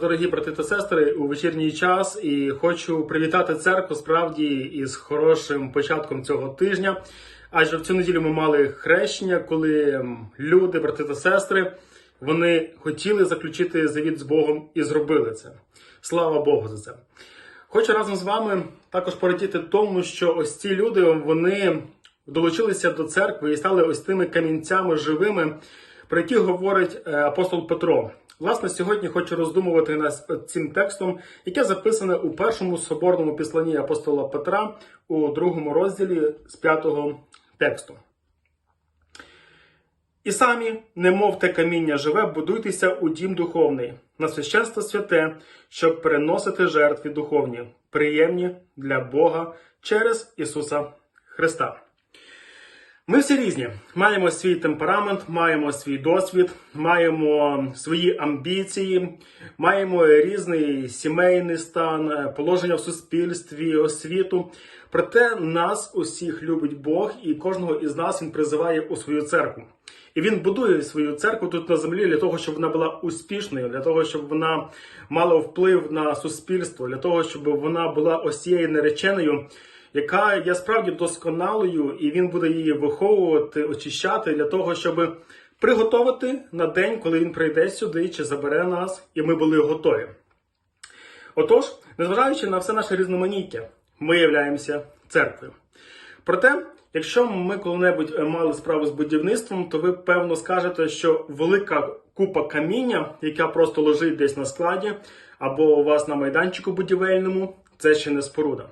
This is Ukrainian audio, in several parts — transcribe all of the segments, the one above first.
Дорогі брати та сестри, у вечірній час і хочу привітати церкву справді із хорошим початком цього тижня. Адже в цю неділю ми мали хрещення, коли люди, брати та сестри, вони хотіли заключити завіт з Богом і зробили це. Слава Богу за це. Хочу разом з вами також порадіти тому, що ось ці люди вони долучилися до церкви і стали ось тими камінцями живими, про які говорить е, апостол Петро. Власне, сьогодні хочу роздумувати над цим текстом, яке записане у першому соборному післанні апостола Петра у другому розділі з п'ятого тексту. І самі, немов те каміння живе, будуйтеся у дім духовний, на священство святе, щоб переносити жертви духовні, приємні для Бога через Ісуса Христа. Ми всі різні. Маємо свій темперамент, маємо свій досвід, маємо свої амбіції, маємо різний сімейний стан, е, положення в суспільстві, освіту. Проте нас усіх любить Бог, і кожного із нас він призиває у свою церкву. І він будує свою церкву тут на землі для того, щоб вона була успішною, для того, щоб вона мала вплив на суспільство, для того, щоб вона була ось цією нареченою, яка є справді досконалою, і він буде її виховувати, очищати для того, щоб приготувати на день, коли він прийде сюди чи забере нас, і ми були готові. Отож, незважаючи на все наше різноманіття, ми являємося церквою. Проте, якщо ми коли-небудь е, мали справу з будівництвом, то ви певно скажете, що велика купа каміння, яка просто лежить десь на складі, або у вас на майданчику будівельному, це ще не споруда.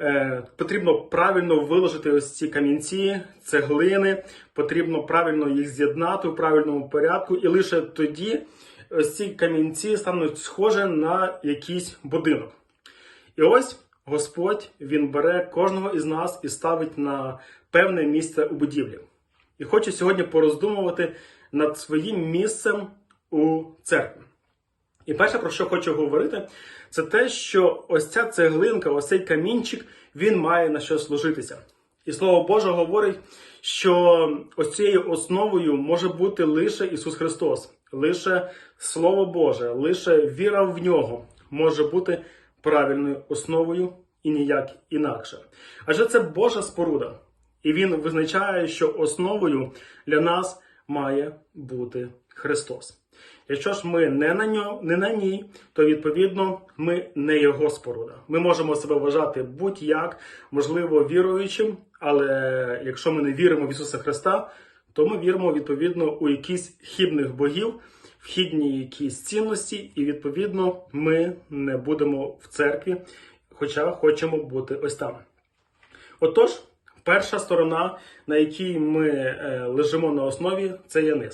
Е, потрібно правильно виложити ось ці камінці, цеглини, потрібно правильно їх з'єднати в правильному порядку, і лише тоді ось ці камінці стануть схожі на якийсь будинок. І ось Господь він бере кожного із нас і ставить на певне місце у будівлі. І хочу сьогодні пороздумувати над своїм місцем у церкві. І перше, про що хочу говорити, це те, що ось ця цеглинка, ось цей камінчик, він має на що служитися. І слово Боже говорить, що ось цією основою може бути лише Ісус Христос, лише Слово Боже, лише віра в нього може бути правильною основою і ніяк інакше. Адже це Божа споруда, і Він визначає, що основою для нас має бути Христос. Якщо ж ми не на ньо, не на ній, то відповідно ми не його споруда. Ми можемо себе вважати будь-як, можливо, віруючим, але якщо ми не віримо в Ісуса Христа, то ми віримо відповідно у якісь хібних богів, в хідні якісь цінності, і відповідно ми не будемо в церкві, хоча хочемо бути ось там. Отож, перша сторона, на якій ми е, лежимо на основі, це є.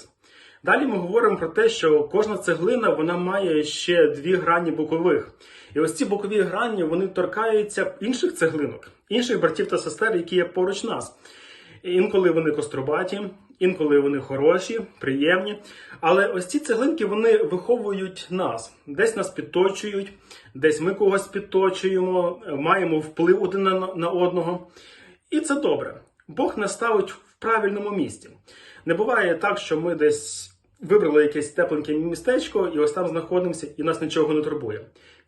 Далі ми говоримо про те, що кожна цеглина вона має ще дві грані бокових. І ось ці бокові грані вони торкаються інших цеглинок, інших братів та сестер, які є поруч нас. Інколи вони кострубаті, інколи вони хороші, приємні. Але ось ці цеглинки вони виховують нас, десь нас підточують, десь ми когось підточуємо, маємо вплив один на, одного. І це добре. Бог нас ставить в правильному місці. Не буває так, що ми десь вибрали якесь тепленьке містечко і ось там знаходимося, і нас нічого не турбує.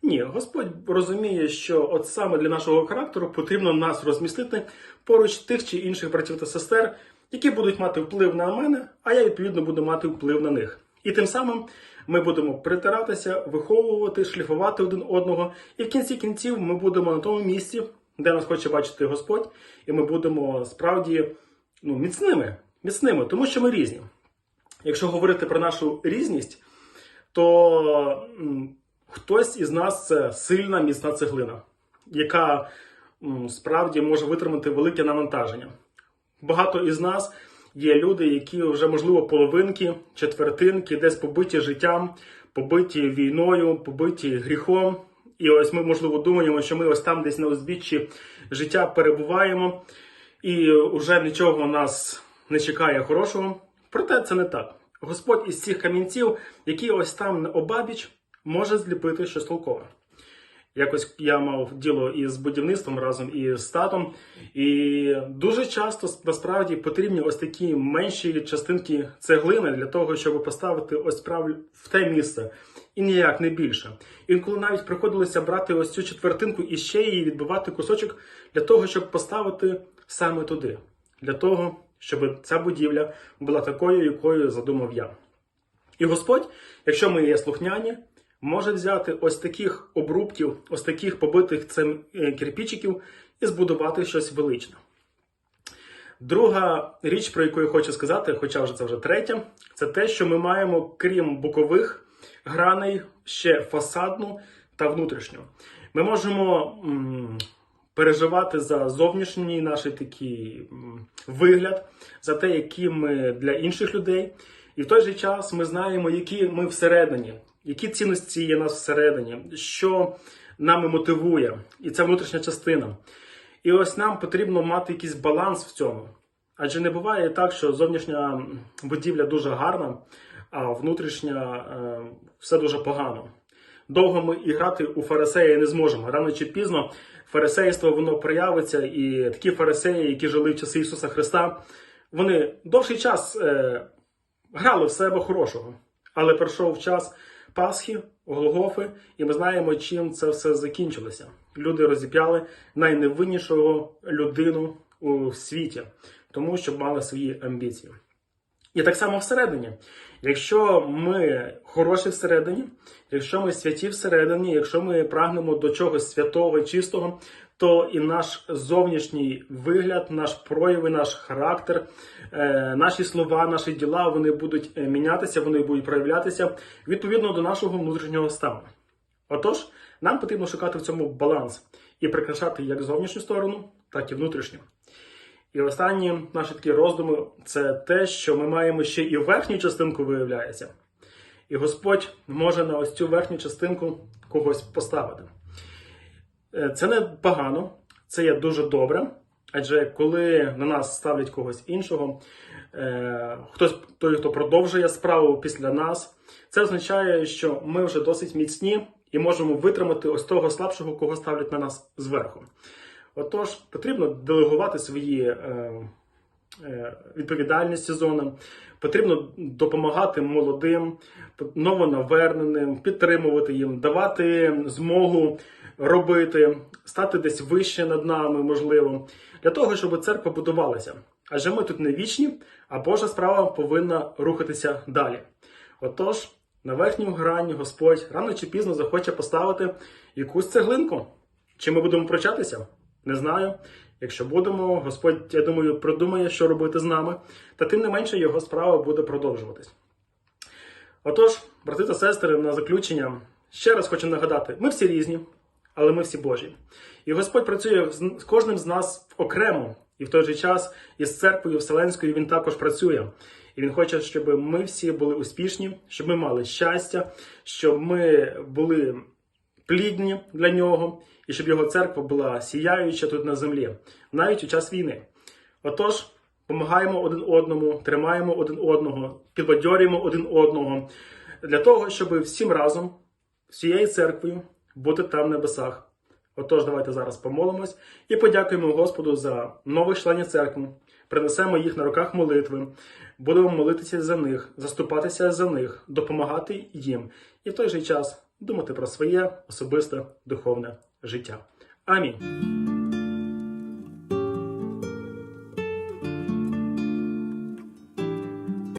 Ні, Господь розуміє, що от саме для нашого характеру потрібно нас розмістити поруч тих чи інших братів та сестер, які будуть мати вплив на мене, а я відповідно буду мати вплив на них. І тим самим ми будемо притиратися, виховувати, шліфувати один одного, і в кінці кінців ми будемо на тому місці, де нас хоче бачити Господь, і ми будемо справді ну, міцними, міцними, тому що ми різні. Якщо говорити про нашу різність, то хтось із нас це сильна міцна цеглина, яка справді може витримати велике навантаження. Багато із нас є люди, які вже, можливо, половинки, четвертинки, десь побиті життям, побиті війною, побиті гріхом. І ось ми, можливо, думаємо, що ми ось там десь на узбіччі життя перебуваємо, і вже нічого нас не чекає хорошого. Проте це не так. Господь із цих камінців, які ось там обабіч, може зліпити щось толкове. Якось я мав діло із будівництвом разом із татом, і дуже часто насправді потрібні ось такі менші частинки цеглини для того, щоб поставити ось прав в те місце, і ніяк не більше. Інколи навіть приходилося брати ось цю четвертинку і ще її відбивати кусочок для того, щоб поставити саме туди, для того, щоб ця будівля була такою, якою задумав я. І Господь, якщо ми є слухняні, може взяти ось таких обрубків, ось таких побитих цим е, кирпичиків і збудувати щось величне. Друга річ, про яку я хочу сказати, хоча вже це вже третя, це те, що ми маємо, крім бокових граней, ще фасадну та внутрішню. Ми можемо переживати за зовнішній наш такий вигляд, за те, які ми для інших людей. І в той же час ми знаємо, які ми всередині, які цінності є нас всередині, що нами мотивує, і це внутрішня частина. І ось нам потрібно мати якийсь баланс в цьому. Адже не буває так, що зовнішня будівля дуже гарна, а внутрішня е, все дуже погано. Довго ми і грати у фарисея не зможемо. Рано чи пізно фарисейство воно проявиться, і такі фарисеї, які жили в часи Ісуса Христа, вони довший час е, грали в себе хорошого. Але пройшов час Пасхи, Голгофи, і ми знаємо, чим це все закінчилося. Люди розіп'яли найневиннішого людину у світі, тому що мали свої амбіції. І так само всередині. Якщо ми хороші всередині, якщо ми святі всередині, якщо ми прагнемо до чогось святого і чистого, то і наш зовнішній вигляд, наш прояви, наш характер, е, наші слова, наші діла вони будуть е, мінятися, вони будуть проявлятися відповідно до нашого внутрішнього стану. Отож, нам потрібно шукати в цьому баланс і прикрашати як зовнішню сторону, так і внутрішню. І останні наші такі роздуми це те, що ми маємо ще і верхню частинку виявляється. І Господь може на ось цю верхню частинку когось поставити. Е, Це не погано, це є дуже добре. Адже коли на нас ставлять когось іншого, е, хтось той, хто продовжує справу після нас, це означає, що ми вже досить міцні і можемо витримати ось того слабшого, кого ставлять на нас зверху. Отож, потрібно делегувати свої е, е, відповідальності потрібно допомагати молодим, новонаверненим, підтримувати їм, давати змогу робити, стати десь вище над нами, можливо, для того, щоб церква будувалася. Адже ми тут не вічні, а Божа справа повинна рухатися далі. Отож, на верхню грані Господь рано чи пізно захоче поставити якусь цеглинку. Чи ми будемо прощатися? Не знаю. Якщо будемо, Господь, я думаю, продумає, що робити з нами, та тим не менше його справа буде продовжуватись. Отож, брати та сестри, на заключення ще раз хочу нагадати: ми всі різні, але ми всі Божі. І Господь працює з кожним з нас окремо, і в той же час із церквою Вселенською він також працює. І він хоче, щоб ми всі були успішні, щоб ми мали щастя, щоб ми були плідні для нього, і щоб його церква була сіяюча тут на землі, навіть у час війни. Отож, допомагаємо один одному, тримаємо один одного, підбадьорюємо один одного для того, щоб всім разом, всією церквою, бути там в небесах. Отож, давайте зараз помолимось і подякуємо Господу за нових членів церкви, принесемо їх на руках молитви, будемо молитися за них, заступатися за них, допомагати їм і в той же час думати про своє особисте духовне життя. Амінь.